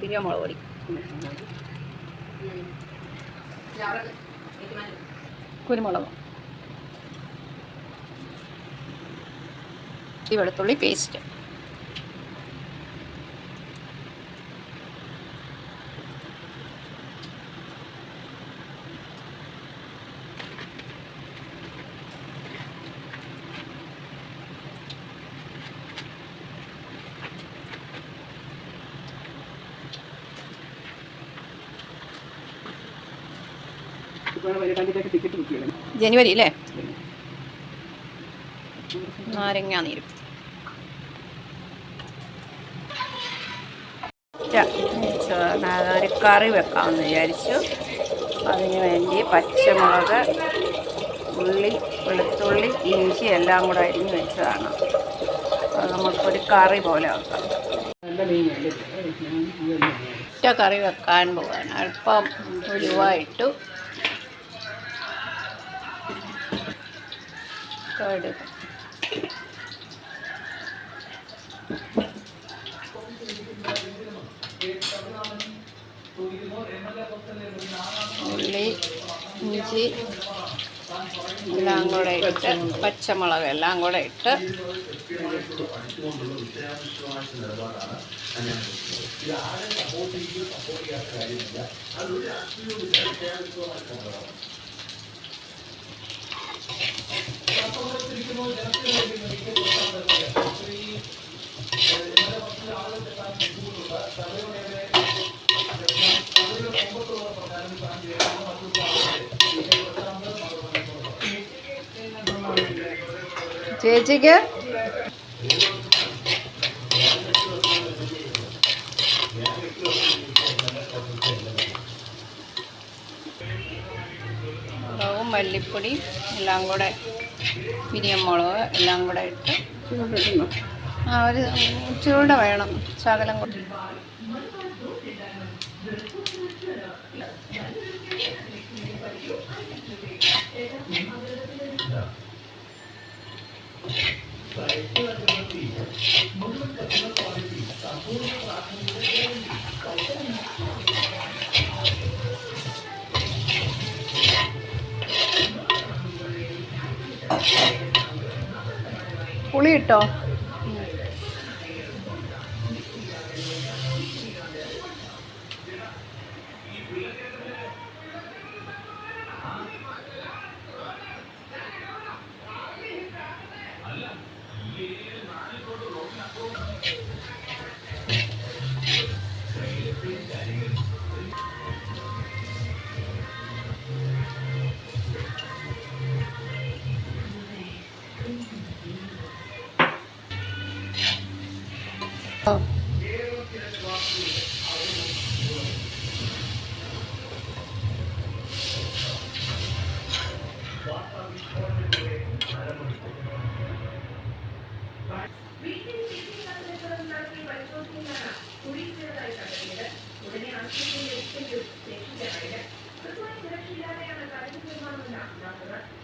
പിന്നെ മുളക് പൊടി. കുരുമുളകും. ഈ വെളുത്തുള്ളി പേസ്റ്റ് ജനുവരി അല്ലേ? നാരങ്ങ നീര്. ഒരു കറി വെക്കാമെന്ന് വിചാരിച്ചു. അതിന് വേണ്ടി പച്ചമുളക് ഉള്ളി വെളുത്തുള്ളി ഇഞ്ചി എല്ലാം കൂടെ അരിഞ്ഞ് വെച്ചതാണ്. അത് നമുക്കൊരു കറി പോലെ വെക്കാം കറി വെക്കാൻ പോവാണ്. അല്പം ഉലുവ കടുക്. ഉള്ളി ഇഞ്ചി എല്ലാം കൂടെ ഇട്ട് പച്ചമുളക് എല്ലാം കൂടെ ഇട്ട് ചേച്ചിക്ക്? മുളകും മല്ലിപ്പൊടി എല്ലാം കൂടെ. പിരിയമുളക് എല്ലാം കൂടെ ഇട്ട് ആ ഒരു ചൂട് വേണം ശകലം കൂടി. പുളി ഇട്ടോ നടത്തുകയാണ് റോഡിന് ഒരു ഭാഗത്തുകൂടി ഇരുദിശയിലേക്ക് വാഹനങ്ങൾ കടന്നു പോകുന്നുണ്ട് അപകടം ഉണ്ടാകാതിരിക്കാനുള്ള ബാരിക്കേഡോ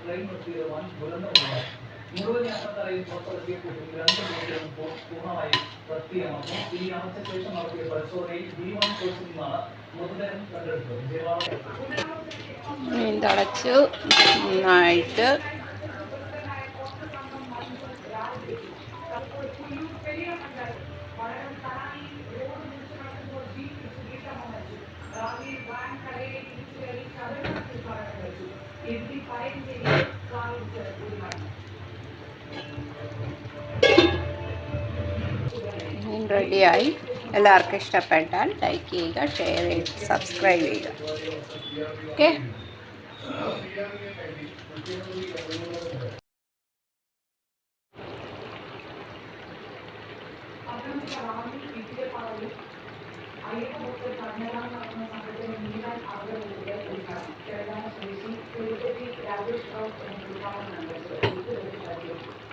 ట్రైన్ వచ్చి వన్ గుణంగా ఉన్నారు മുഴുവൻ യാത്രക്കാരെയും പുറത്തിറക്കിയ കൂട്ടത്തിൽ രണ്ട് മീറ്ററും പൂർണമായി പ്രത്യേകമാക്കുന്നു ഈ അമർച്ച ശേഷം നടത്തിയ പരിശോധനയിൽ ബി വൺ കോച്ചിൽ നിന്നാണ് മൃതദേഹം കണ്ടെടുത്തത്. മീൻ തളച്ചു നന്നായിട്ട്. മീൻ റെഡിയായി എല്ലാവർക്കും ഇഷ്ടപ്പെട്ടാൽ ലൈക്ക് ചെയ്യുക ഷെയർ ചെയ്യുക സബ്സ്ക്രൈബ് ചെയ്യുക ഓക്കെ Thank you.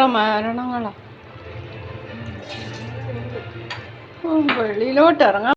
എത്ര മരണങ്ങളാ വെളിയിലോട്ട് ഇറങ്ങാൻ